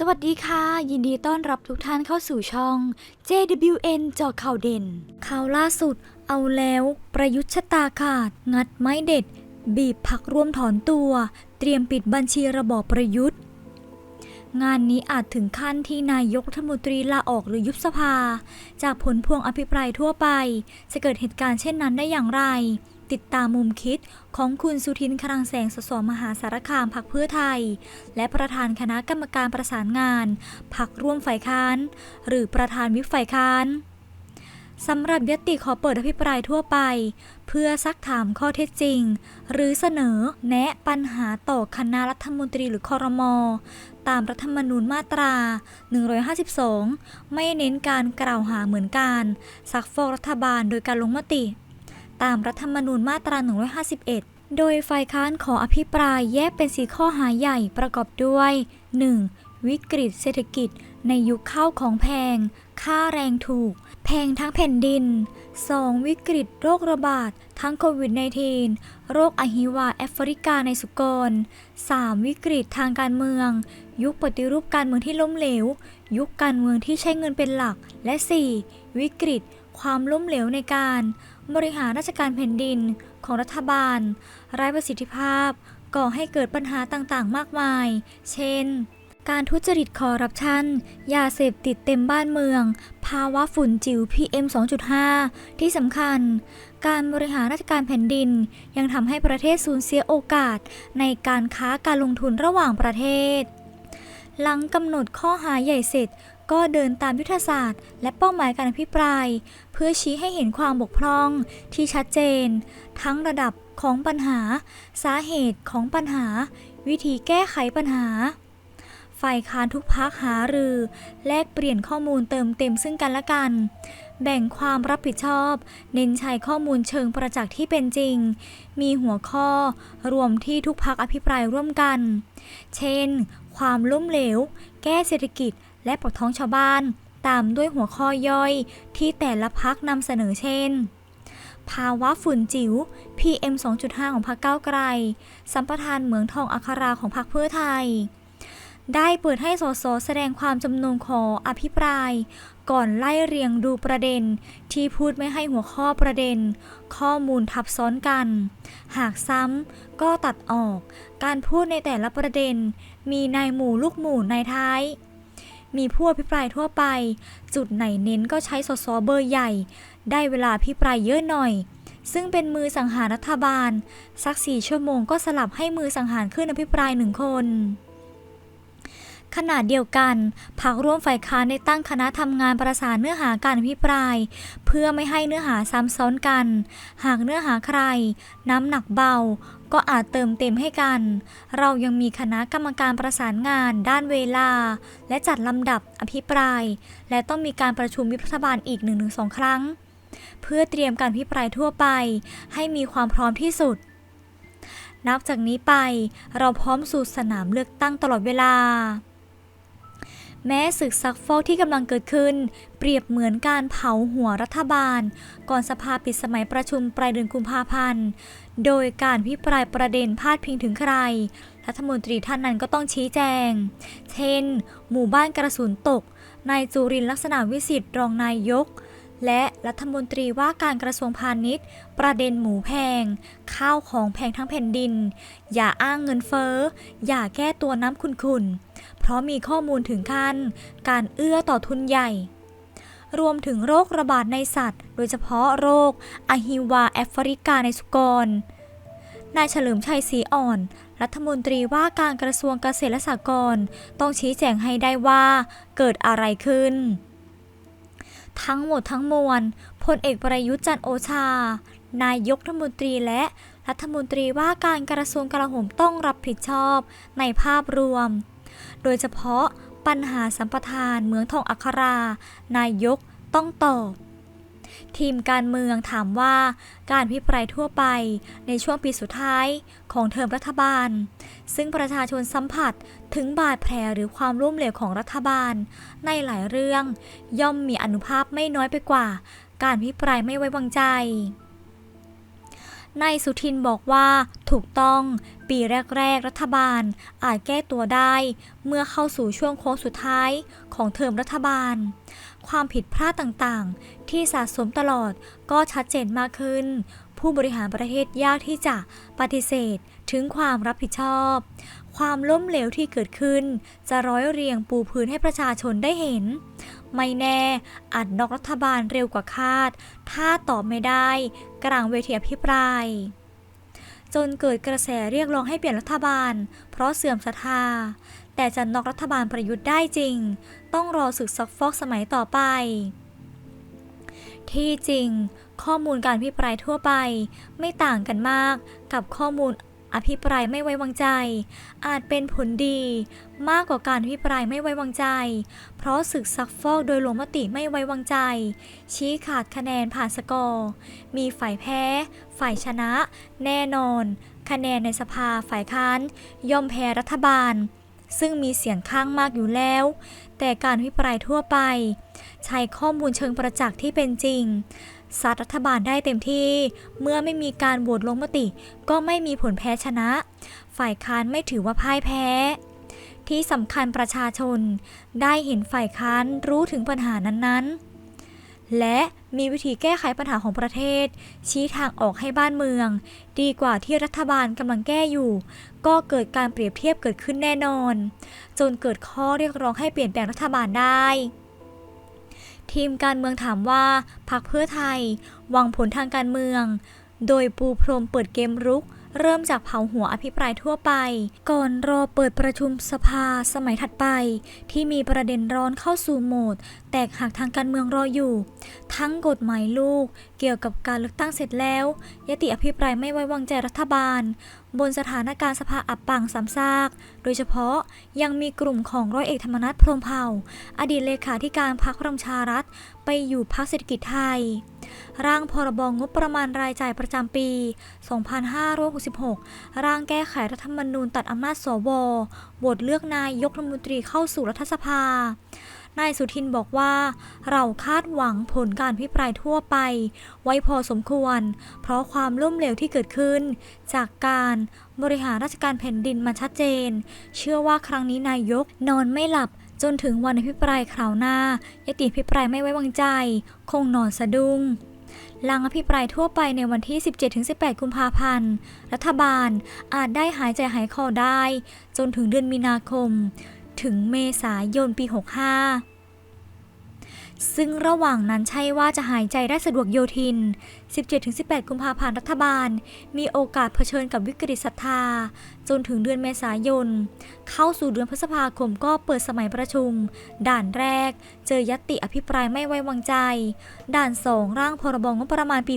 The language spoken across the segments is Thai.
สวัสดีค่ะ ยินดีต้อนรับทุกท่านเข้าสู่ช่อง JWN จอข่าวเด่น ข่าวล่าสุด เอาแล้วประยุทธ์ชะตาขาด งัดไม้เด็ด บีบพักร่วมถอนตัว เตรียมปิดบัญชีระบอบประยุทธ์ งานนี้อาจถึงขั้นที่นายกรัฐมนตรีลาออกหรือยุบสภา จากผลพวงอภิปรายทั่วไป จะเกิดเหตุการณ์เช่นนั้นได้อย่างไร ติดตามมุมคิดของคุณสุทินคลังแสงสสมหาสารคามพักเพื่อไทย และประธานคณะกรรมการประสานงานพักร่วมฝ่ายค้าน หรือประธานวิปฝ่ายค้านสำหรับยติขอเปิดอภิปรายทั่วไป เพื่อซักถามข้อเท็จจริง หรือเสนอแนะปัญหาต่อคณะรัฐมนตรีหรือคอรมอตามรัฐธรรมนูญมาตรา 152 ไม่เน้นการกล่าวหาเหมือนการ ซักฟอกรัฐบาลโดยการลงมติ ตามรัฐธรรมนูญมาตรา 151 โดยฝ่ายค้านขออภิปรายแยกเป็นสีข้อหาใหญ่ประกอบด้วย 1. วิกฤตเศรษฐกิจในยุคข้าวของแพง ค่าแรงถูก แพงทั้งแผ่นดิน 2. วิกฤตโรคระบาด ทั้งโควิด -19 โรคอหิวาแอฟริกาในสุกร 3. วิกฤตทางการเมือง ยุคปฏิรูปการเมืองที่ล้มเหลว ยุคการเมืองที่ใช้เงินเป็นหลัก และ 4. วิกฤต ความล้มเหลวในการ บริหารราชการแผ่นดินของรัฐบาลไร้ประสิทธิภาพ ก่อให้เกิดปัญหาต่างๆ มากมาย เช่น การทุจริตคอร์รัปชัน ยาเสพติดเต็มบ้านเมือง ภาวะฝุ่นจิ๋ว PM 2.5 ที่สำคัญ การบริหารราชการแผ่นดิน ยังทำให้ประเทศสูญเสียโอกาส ในการค้าการลงทุนระหว่างประเทศ หลังกำหนดข้อหาใหญ่เสร็จก็เดินตามยุทธศาสตร์ และเป้าหมายการอภิปราย เพื่อชี้ให้เห็นความบกพร่องที่ชัดเจน ทั้งระดับของปัญหา สาเหตุของปัญหา วิธีแก้ไขปัญหา ฝ่ายค้านทุกพักหารือ แลกเปลี่ยนข้อมูลเติมเต็มซึ่งกันและกัน แบ่งความรับผิดชอบ เน้นใช้ข้อมูลเชิงประจักษ์ที่เป็นจริง มีหัวข้อรวมที่ทุกพักอภิปรายร่วมกัน เช่น ความล้มเหลว แก้เศรษฐกิจ และปกท้องชาวบ้าน ตามด้วยหัวข้อย่อยที่แต่ละพักนำเสนอเช่นภาวะฝุ่นจิ๋ว PM 2.5 ของพรรคก้าวไกล สัมปทานเหมืองทองอัคราของพรรคเพื่อไทย ได้เปิดให้สสแสดงความจำนงขออภิปราย ก่อนไล่เรียงดูประเด็น ที่พูดไม่ให้หัวข้อประเด็น ข้อมูลทับซ้อนกัน หากซ้ำก็ตัดออก การพูดในแต่ละประเด็น มีนายหมู่ลูกหมู่ในท้าย มีผู้อภิปรายทั่วไป จุดไหนเน้นก็ใช้สสเบอร์ใหญ่ ได้เวลาอภิปรายเยอะหน่อยซึ่งเป็นมือสังหารรัฐบาล สักสี่ชั่วโมงก็สลับให้มือสังหารขึ้นอภิปรายหนึ่งคน ขณะเดียวกันพักร่วมฝ่ายค้านได้ตั้งคณะทำงานประสานเนื้อหาการอภิปราย เพื่อไม่ให้เนื้อหาซ้ำซ้อนกัน หากเนื้อหาใคร น้ำหนักเบา ก็อาจเติมเต็มให้กัน เรายังมีคณะกรรมการประสานงาน ด้านเวลา และจัดลำดับอภิปราย และต้องมีการประชุมวิปรัฐบาลอีก 1-2 ครั้ง เพื่อเตรียมการอภิปรายทั่วไป ให้มีความพร้อมที่สุดนับจากนี้ไปเราพร้อมสู่สนามเลือกตั้งตลอดเวลา แม้ศึกซักฟอกที่กำลังเกิดขึ้น เปรียบเหมือนการเผาหัวรัฐบาล ก่อนสภาปิดสมัยประชุมปลายเดือนกุมภาพันธ์ โดยการพิปรายประเด็นพาดพิงถึงใคร รัฐมนตรีท่านนั้นก็ต้องชี้แจง เช่น หมู่บ้านกระสุนตก นายจุรินลักษณะวิสิทธิ์รองนายยก และรัฐมนตรีว่าการกระทรวงพาณิชย์ ประเด็นหมูแพง ข้าวของแพงทั้งแผ่นดิน อย่าอ้างเงินเฟ้อ อย่าแก้ตัวน้ำขุนๆเพราะมีข้อมูลถึงขั้น การเอื้อต่อทุนใหญ่ รวมถึงโรคระบาดในสัตว์ โดยเฉพาะโรคอหิวาแอฟริกาในสุกร นายเฉลิมชัยศรีอ่อน รัฐมนตรีว่าการกระทรวงเกษตรและสหกรณ์ต้องชี้แจงให้ได้ว่าเกิดอะไรขึ้น ทั้งหมดทั้งมวลพลเอกประยุทธ์จันโอชา นายกรัฐมนตรีและรัฐมนตรีว่าการกระทรวงกลาโหมต้องรับผิดชอบในภาพรวม โดยเฉพาะปัญหาสัมปทานเมืองทองอัครา นายกต้องตอบ ทีมการเมืองถามว่าการพิปรายทั่วไปในช่วงปีสุดท้ายของเทอมรัฐบาล ซึ่งประชาชนสัมผัส ถึงบาดแผลหรือความล้มเหลวของรัฐบาล ในหลายเรื่อง ย่อมมีอนุภาพไม่น้อยไปกว่า การพิปรายไม่ไว้วางใจนายสุทินบอกว่าถูกต้องปีแรก ๆ รัฐบาลอาจแก้ตัวได้ เมื่อเข้าสู่ช่วงโค้งสุดท้ายของเทอมรัฐบาล ความผิดพลาดต่างๆ ที่สะสมตลอดก็ชัดเจนมากขึ้น ผู้บริหารประเทศยากที่จะปฏิเสธถึงความรับผิดชอบ ความล้มเหลวที่เกิดขึ้น จะร้อยเรียงปูพื้นให้ประชาชนได้เห็น ไม่แน่อาจนอกรัฐบาลเร็วกว่าคาด ถ้าตอบไม่ได้กลางเวทีอภิปราย จนเกิดกระแสเรียกร้องให้เปลี่ยนรัฐบาล เพราะเสื่อมศรัทธาแต่จะนอกรัฐบาลประยุทธ์ได้จริง ต้องรอศึกซักฟอกสมัยต่อไป ที่จริง ข้อมูลการพิปรายทั่วไป ไม่ต่างกันมากกับข้อมูลอภิปรายไม่ไว้วางใจ อาจเป็นผลดี มากกว่าการอภิปรายไม่ไว้วางใจ เพราะศึกซักฟอกโดยลงมติไม่ไว้วางใจ ชี้ขาดคะแนนผ่านสกอร์ มีฝ่ายแพ้ ฝ่ายชนะ แน่นอน คะแนนในสภาฝ่ายค้านย่อมแพ้รัฐบาล ซึ่งมีเสียงข้างมากอยู่แล้ว แต่การวิปรายทั่วไป ใช้ข้อมูลเชิงประจักษ์ที่เป็นจริงซัดรัฐบาลได้เต็มที่ เมื่อไม่มีการโหวตลงมติ ก็ไม่มีผลแพ้ชนะ ฝ่ายค้านไม่ถือว่าพ่ายแพ้ ที่สำคัญประชาชน ได้เห็นฝ่ายค้านรู้ถึงปัญหานั้นๆ และมีวิธีแก้ไขปัญหาของประเทศ ชี้ทางออกให้บ้านเมือง ดีกว่าที่รัฐบาลกำลังแก้อยู่ ก็เกิดการเปรียบเทียบเกิดขึ้นแน่นอน จนเกิดข้อเรียกร้องให้เปลี่ยนแปลงรัฐบาลได้ ทีมการเมืองถามว่าพรรคเพื่อไทยหวังผลทางการเมือง โดยปูพรมเปิดเกมรุกเริ่มจากเผาหัวอภิปรายทั่วไป ก่อนรอเปิดประชุมสภาสมัยถัดไป ที่มีประเด็นร้อนเข้าสู่โหมดแตกหักทางการเมืองรออยู่ ทั้งกฎหมายลูก เกี่ยวกับการเลือกตั้งเสร็จแล้ว ยติอภิปรายไม่ไว้วางใจรัฐบาล บนสถานการณ์สภาอับปังซ้ำซาก โดยเฉพาะยังมีกลุ่มของร้อยเอกธรรมนัฐพรหมเผ่า อดีตเลขาธิการพรรคพลังชารัฐ ไปอยู่พรรคเศรษฐกิจไทย ร่างพรบงบประมาณรายจ่ายประจำปี 2566 ร่างแก้ไขรัฐธรรมนูญตัดอำนาจสวโหวตเลือกนายกรัฐมนตรีเข้าสู่รัฐสภา นายสุทินบอกว่า เราคาดหวังผลการพิปรายทั่วไป ไว้พอสมควร เพราะความล้มเหลวที่เกิดขึ้น จากการบริหารราชการแผ่นดินมาชัดเจน เชื่อว่าครั้งนี้นายกนอนไม่หลับจนถึงวันอภิปรายคราวหน้ายติอภิปรายไม่ไว้วางใจ คงนอนสะดุ้งหลังอภิปรายทั่วไปในวันที่ 17-18 กุมภาพันธ์ รัฐบาลอาจได้หายใจหายคอได้ จนถึงเดือนมีนาคม ถึงเมษายนปี 65 ซึ่งระหว่างนั้นใช่ว่าจะหายใจได้สะดวกโยทิน 17-18 กุมภาพันธ์รัฐบาล มีโอกาสเผชิญกับวิกฤตศรัทธา จนถึงเดือนเมษายน เข้าสู่เดือนพฤษภาคมก็เปิดสมัยประชุม ด่านแรก เจอยตติอภิปรายไม่ไว้วางใจ ด่าน 2 ร่างพรบงบประมาณปี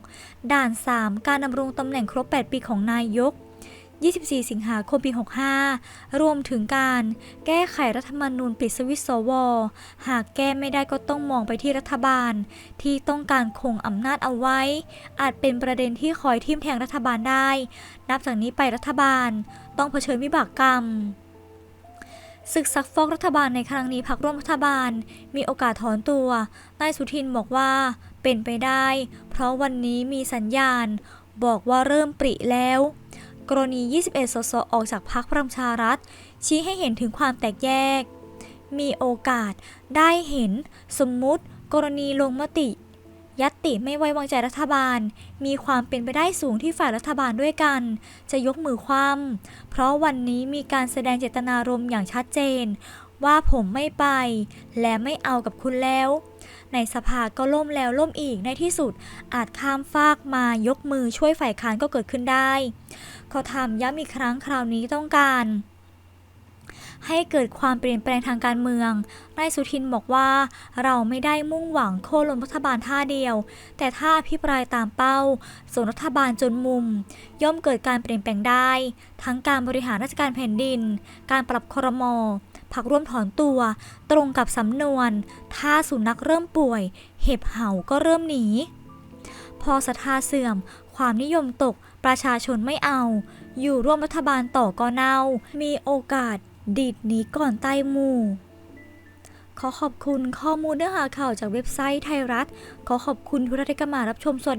66 ด่าน 3 การดำรงตำแหน่งครบ 8 ปีของนายก 24 สิงหาคมปี 65 รวมถึงการแก้ไขรัฐธรรมนูญปิดสวิตสว หากแก้ไม่ได้ก็ต้องมองไปที่รัฐบาล ที่ต้องการคงอำนาจเอาไว้ อาจเป็นประเด็นที่คอยทิ่มแทงรัฐบาลได้ นับจากนี้ไปรัฐบาลต้องเผชิญวิบากกรรมศึกซักฟอกรัฐบาลในครั้งนี้พักร่วมรัฐบาล มีโอกาสถอนตัวนายสุทินบอกว่าเป็นไปได้ เพราะวันนี้มีสัญญาณ บอกว่าเริ่มปริแล้ว กรณี 21 สส ออกจากพรรคพลังประชารัฐ ชี้ให้เห็นถึงความแตกแยก มีโอกาสได้เห็นสมมุติ กรณีลงมติ ยัตติไม่ไว้วางใจรัฐบาล มีความเป็นไปได้สูงที่ฝ่ายรัฐบาลด้วยกัน จะยกมือคว่ำเพราะวันนี้มีการแสดงเจตนารมณ์อย่างชัดเจน ว่าผมไม่ไป และไม่เอากับคุณแล้ว ในสภาก็ล่มแล้วล่มอีกในที่สุด อาจข้ามฟากมายกมือช่วยฝ่ายค้านก็เกิดขึ้นได้ เขาทำย้ำอีกครั้งคราวนี้ต้องการ ให้เกิดความเปลี่ยนแปลงทางการเมือง นายสุทินบอกว่า เราไม่ได้มุ่งหวังโค่นล้มรัฐบาลท่าเดียว แต่ถ้าอภิปรายตามเป้า ส่วนรัฐบาลจนมุม ย่อมเกิดการเปลี่ยนแปลงได้ ทั้งการบริหารราชการแผ่นดิน การปรับครมพักร่วมถอนตัว ตรงกับสำนวน ถ้าสุนัขเริ่มป่วย เห็บเห่าก็เริ่มหนี พอศรัทธาเสื่อม ความนิยมตก ประชาชนไม่เอา อยู่ร่วมรัฐบาลต่อก็เน่า มีโอกาสดีดหนีก่อนใต้หมู่ ขอขอบคุณข้อมูลเนื้อหาข่าวจากเว็บไซต์ไทยรัฐ ขอขอบคุณทุกท่านที่เข้ามารับชมสวัสดี